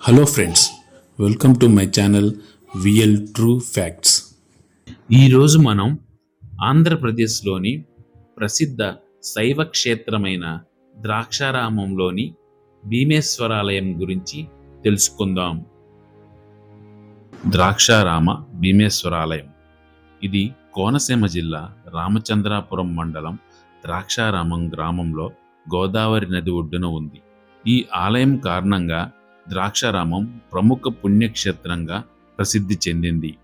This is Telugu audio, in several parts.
Hello friends welcome to my channel V L true facts ఈరోజు మనం ఆంధ్రప్రదేశ్లోని ప్రసిద్ధ శైవ క్షేత్రమైన ద్రాక్షారామంలోని భీమేశ్వరాలయం గురించి తెలుసుకుందాం. ద్రాక్షారామ భీమేశ్వరాలయం. ఇది కోనసీమ జిల్లా రామచంద్రాపురం మండలం ద్రాక్షారామం గ్రామంలో గోదావరి నది ఒడ్డున ఉంది. ఈ ఆలయం కారణంగా ద్రాక్షారామం ప్రముఖ పుణ్యక్షేత్రంగా ప్రసిద్ధి చెందింది.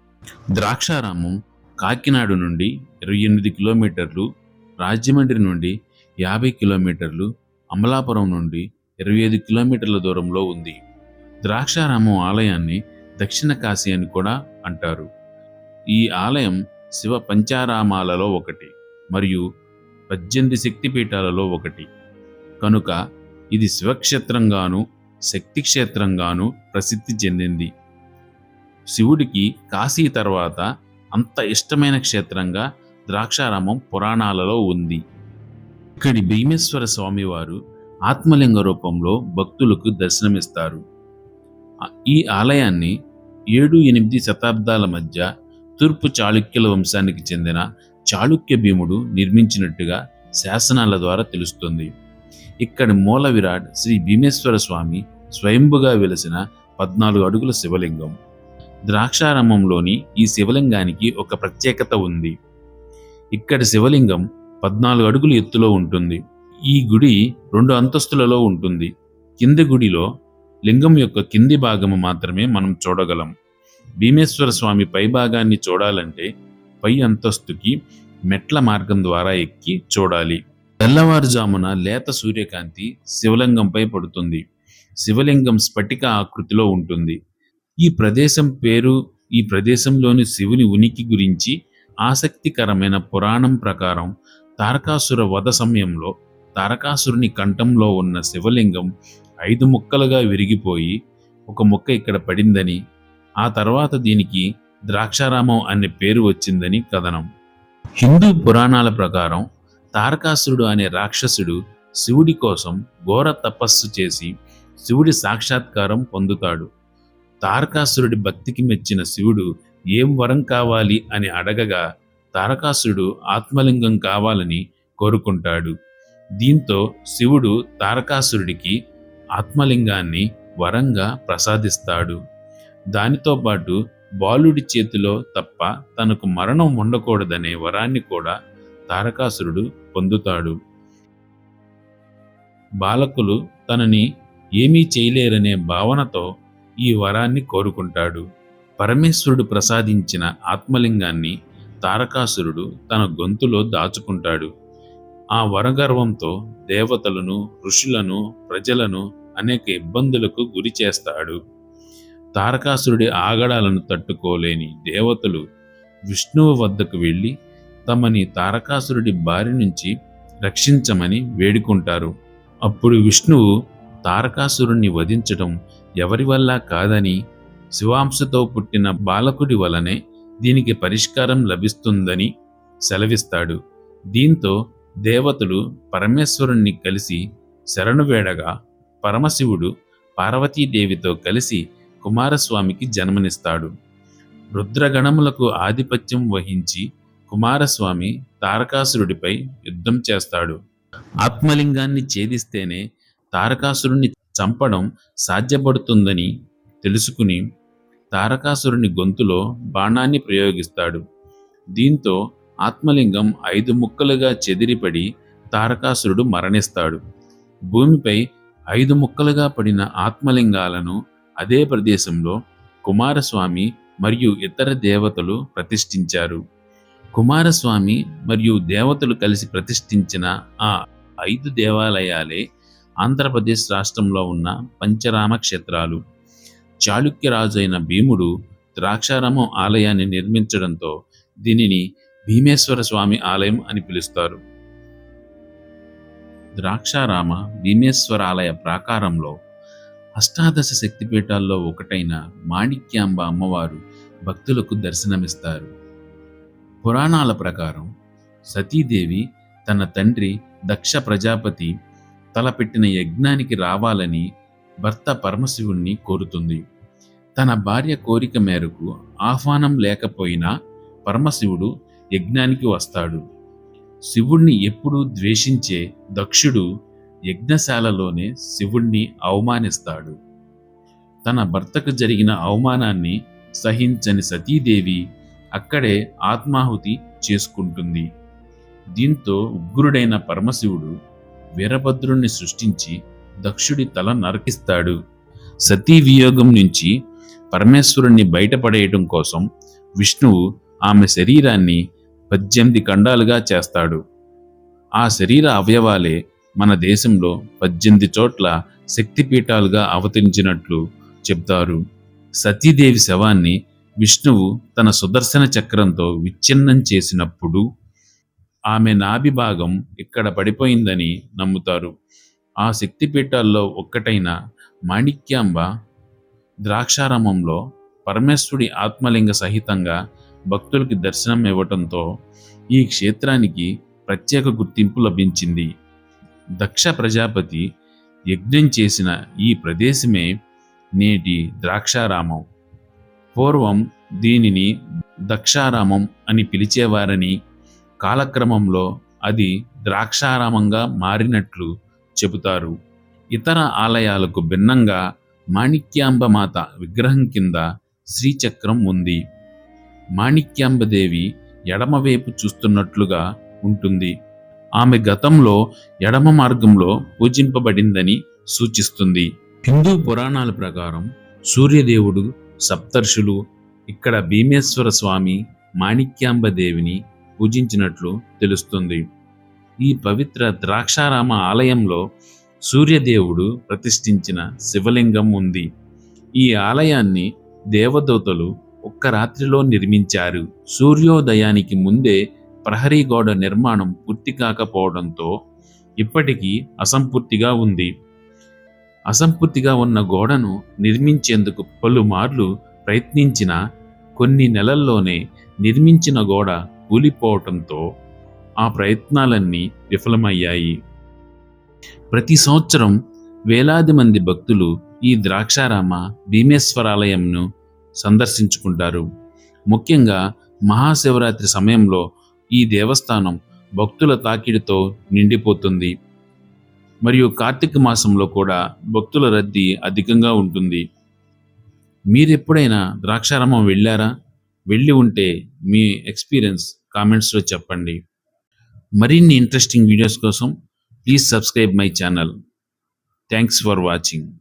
ద్రాక్షారామం కాకినాడ నుండి ఇరవై ఎనిమిది కిలోమీటర్లు రాజమండ్రి నుండి యాభై కిలోమీటర్లు అమలాపురం నుండి ఇరవై ఐదు కిలోమీటర్ల దూరంలో ఉంది. ద్రాక్షారామం ఆలయాన్ని దక్షిణ కాశీ అని కూడా అంటారు. ఈ ఆలయం శివ పంచారామాలలో ఒకటి మరియు పద్దెనిమిది శక్తిపీఠాలలో ఒకటి. కనుక ఇది శివక్షేత్రంగాను శక్తి క్షేత్రంగాను ప్రసిద్ధి చెందింది. శివుడికి కాశీ తర్వాత అంత ఇష్టమైన క్షేత్రంగా ద్రాక్షారామం పురాణాలలో ఉంది. ఇక్కడి భీమేశ్వర స్వామివారు ఆత్మలింగ రూపంలో భక్తులకు దర్శనమిస్తారు. ఈ ఆలయాన్ని ఏడు ఎనిమిది శతాబ్దాల మధ్య తూర్పు చాళుక్యుల వంశానికి చెందిన చాళుక్య భీముడు నిర్మించినట్టుగా శాసనాల ద్వారా తెలుస్తుంది. ఇక్కడి మూల విరాట్ శ్రీ భీమేశ్వర స్వామి స్వయంభుగా వెలిసిన పద్నాలుగు అడుగుల శివలింగం. ద్రాక్షారామంలోని ఈ శివలింగానికి ఒక ప్రత్యేకత ఉంది. ఇక్కడ శివలింగం పద్నాలుగు అడుగుల ఎత్తులో ఉంటుంది. ఈ గుడి రెండు అంతస్తులలో ఉంటుంది. కింది గుడిలో లింగం యొక్క కింది భాగము మాత్రమే మనం చూడగలం. భీమేశ్వర స్వామి పై భాగాన్ని చూడాలంటే పై అంతస్తుకి మెట్ల మార్గం ద్వారా ఎక్కి చూడాలి. తెల్లవారుజామున లేత సూర్యకాంతి శివలింగంపై పడుతుంది. శివలింగం స్ఫటిక ఆకృతిలో ఉంటుంది. ఈ ప్రదేశం పేరు ఈ ప్రదేశంలోని శివుని ఉనికి గురించి ఆసక్తికరమైన పురాణం ప్రకారం తారకాసుర వధ సమయంలో తారకాసురుని కంఠంలో ఉన్న శివలింగం ఐదు ముక్కలుగా విరిగిపోయి ఒక ముక్క ఇక్కడ పడిందని ఆ తర్వాత దీనికి ద్రాక్షారామం అనే పేరు వచ్చిందని కథనం. హిందూ పురాణాల ప్రకారం తారకాసురుడు అనే రాక్షసుడు శివుడి కోసం ఘోర తపస్సు చేసి శివుడి సాక్షాత్కారం పొందుతాడు. తారకాసురుడి భక్తికి మెచ్చిన శివుడు ఏం వరం కావాలి అని అడగగా తారకాసురుడు ఆత్మలింగం కావాలని కోరుకుంటాడు. దీంతో శివుడు తారకాసురుడికి ఆత్మలింగాన్ని వరంగా ప్రసాదిస్తాడు. దానితో పాటు బాలుడి చేతిలో తప్ప తనకు మరణం ఉండకూడదనే వరాన్ని కూడా తారకాసురుడు పొందుతాడు. బాలకులు తనని ఏమీ చేయలేరనే భావనతో ఈ వరాన్ని కోరుకుంటాడు. పరమేశ్వరుడు ప్రసాదించిన ఆత్మలింగాన్ని తారకాసురుడు తన గొంతులో దాచుకుంటాడు. ఆ వరగర్వంతో దేవతలను ఋషులను ప్రజలను అనేక ఇబ్బందులకు గురి చేస్తాడు. తారకాసురుడి ఆగడాలను తట్టుకోలేని దేవతలు విష్ణువు వద్దకు వెళ్ళి తమని తారకాసురుడి బారి నుంచి రక్షించమని వేడుకుంటారు. అప్పుడు విష్ణువు తారకాసురుణ్ణి వధించటం ఎవరి వల్ల కాదని శివాంశతో పుట్టిన బాలకుడి వలనే దీనికి పరిష్కారం లభిస్తుందని సెలవిస్తాడు. దీంతో దేవతలు పరమేశ్వరుణ్ణి కలిసి శరణు వేడగా పరమశివుడు పార్వతీదేవితో కలిసి కుమారస్వామికి జన్మనిస్తాడు. రుద్రగణములకు ఆధిపత్యం వహించి కుమారస్వామి తారకాసురుడిపై యుద్ధం చేస్తాడు. ఆత్మలింగాన్ని ఛేదిస్తేనే తారకాసురుణ్ణి చంపడం సాధ్యపడుతుందని తెలుసుకుని తారకాసురుని గొంతులో బాణాన్ని ప్రయోగిస్తాడు. దీంతో ఆత్మలింగం ఐదు ముక్కలుగా చెదిరిపడి తారకాసురుడు మరణిస్తాడు. భూమిపై ఐదు ముక్కలుగా పడిన ఆత్మలింగాలను అదే ప్రదేశంలో కుమారస్వామి మరియు ఇతర దేవతలు ప్రతిష్ఠించారు. కుమారస్వామి మరియు దేవతలు కలిసి ప్రతిష్ఠించిన ఆ ఐదు దేవాలయాలే ఆంధ్రప్రదేశ్ రాష్ట్రంలో ఉన్న పంచరామ క్షేత్రాలు. చాళుక్యరాజు అయిన భీముడు ద్రాక్షారామం ఆలయాన్ని నిర్మించడంతో దీనిని భీమేశ్వర స్వామి ఆలయం అని పిలుస్తారు. ద్రాక్షారామ భీమేశ్వర ఆలయ ప్రాకారంలో అష్టాదశ శక్తిపీఠాల్లో ఒకటైన మాణిక్యాంబ అమ్మవారు భక్తులకు దర్శనమిస్తారు. పురాణాల ప్రకారం సతీదేవి తన తండ్రి దక్ష ప్రజాపతి తలపెట్టిన యజ్ఞానికి రావాలని భర్త పరమశివుణ్ణి కోరుతుంది. తన భార్య కోరిక మేరకు ఆహ్వానం లేకపోయినా పరమశివుడు యజ్ఞానికి వస్తాడు. శివుణ్ణి ఎప్పుడూ ద్వేషించే దక్షుడు యజ్ఞశాలలోనే శివుణ్ణి అవమానిస్తాడు. తన భర్తకు జరిగిన అవమానాన్ని సహించని సతీదేవి అక్కడే ఆత్మాహుతి చేసుకుంటుంది. దీంతో ఉగ్రుడైన పరమశివుడు వీరభద్రుణ్ణి సృష్టించి దక్షుడి తల నరకిస్తాడు. సతీ వియోగం నుంచి పరమేశ్వరుణ్ణి బయటపడేయటం కోసం విష్ణువు ఆమె శరీరాన్ని పద్దెనిమిది ఖండాలుగా చేస్తాడు. ఆ శరీర అవయవాలే మన దేశంలో పద్దెనిమిది చోట్ల శక్తిపీఠాలుగా అవతరించినట్లు చెప్తారు సతీదేవి శవాన్ని విష్ణువు తన సుదర్శన చక్రంతో విచ్ఛిన్నం చేసినప్పుడు ఆమె నాభి భాగం ఇక్కడ పడిపోయిందని నమ్ముతారు. ఆ శక్తిపీఠాల్లో ఒక్కటైన మాణిక్యాంబ ద్రాక్షారామంలో పరమేశ్వరుడి ఆత్మలింగ సహితంగా భక్తులకి దర్శనం ఇవ్వటంతో ఈ క్షేత్రానికి ప్రత్యేక గుర్తింపు లభించింది. దక్ష ప్రజాపతి యజ్ఞం చేసిన ఈ ప్రదేశమే నేటి ద్రాక్షారామం. పూర్వం దీనిని దక్షారామం అని పిలిచేవారని కాలక్రమంలో అది ద్రాక్షారామంగా మారినట్లు చెబుతారు. ఇతర ఆలయాలకు భిన్నంగా మాణిక్యాంబ మాత విగ్రహం కింద శ్రీచక్రం ఉంది. మాణిక్యాంబదేవి ఎడమవైపు చూస్తున్నట్లుగా ఉంటుంది. ఆమె గతంలో ఎడమ మార్గంలో పూజింపబడిందని సూచిస్తుంది. హిందూ పురాణాల ప్రకారం సూర్యదేవుడు సప్తర్షులు ఇక్కడ భీమేశ్వర స్వామి మాణిక్యాంబ దేవిని పూజించినట్లు తెలుస్తుంది. ఈ పవిత్ర ద్రాక్షారామ ఆలయంలో సూర్యదేవుడు ప్రతిష్ఠించిన శివలింగం ఉంది. ఈ ఆలయాన్ని దేవదూతలు ఒక్క రాత్రిలో నిర్మించారు. సూర్యోదయానికి ముందే ప్రహరీ గోడ నిర్మాణం పూర్తి కాకపోవడంతో ఇప్పటికీ అసంపూర్తిగా ఉంది. అసంపూర్తిగా ఉన్న గోడను నిర్మించేందుకు పలుమార్లు ప్రయత్నించిన కొన్ని నెలల్లోనే నిర్మించిన గోడ కూలిపోవటంతో ఆ ప్రయత్నాలన్నీ విఫలమయ్యాయి. ప్రతి సంవత్సరం వేలాది మంది భక్తులు ఈ ద్రాక్షారామ భీమేశ్వరాలయంను సందర్శించుకుంటారు. ముఖ్యంగా మహాశివరాత్రి సమయంలో ఈ దేవస్థానం భక్తుల తాకిడితో నిండిపోతుంది. మరియు కార్తీక మాసంలో కూడా భక్తుల రద్దీ అధికంగా ఉంటుంది. మీరెప్పుడైనా ద్రాక్షారామం వెళ్ళారా? వెళ్ళి ఉంటే మీ ఎక్స్పీరియన్స్ కామెంట్స్లో చెప్పండి. మరిన్ని ఇంట్రెస్టింగ్ వీడియోస్ కోసం please subscribe my channel. Thanks for watching.